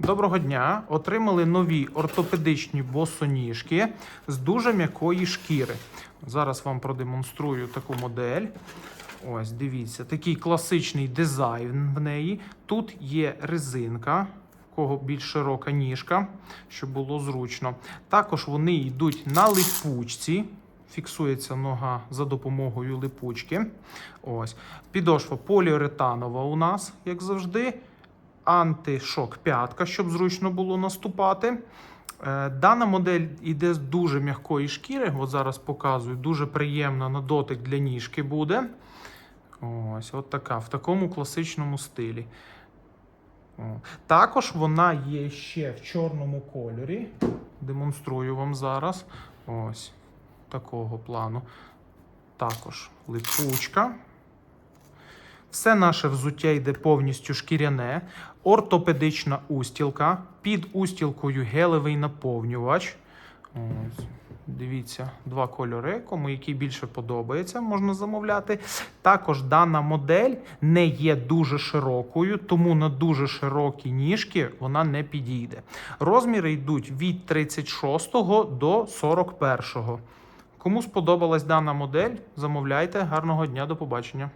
Доброго дня! Отримали нові ортопедичні босоніжки з дуже м'якої шкіри. Зараз вам продемонструю таку модель. Ось, дивіться, такий класичний дизайн в неї. Тут є резинка, в кого більш широка ніжка, щоб було зручно. Також вони йдуть на липучці. Фіксується нога за допомогою липучки. Ось. Підошва поліуретанова у нас, як завжди. Антишок п'ятка, щоб зручно було наступати. Е, Дана модель йде з дуже м'якої шкіри. От зараз показую. Дуже приємна на дотик для ніжки буде. Ось, от така, в такому класичному стилі. Також вона є ще в чорному кольорі. Демонструю вам зараз. Ось такого плану. Також липучка. Все наше взуття йде повністю шкіряне, ортопедична устілка, під устілкою гелевий наповнювач. Дивіться, два кольори, кому який більше подобається, можна замовляти. Також дана модель не є дуже широкою, тому на дуже широкі ніжки вона не підійде. Розміри йдуть від 36 до 41. Кому сподобалась дана модель, замовляйте. Гарного дня, до побачення.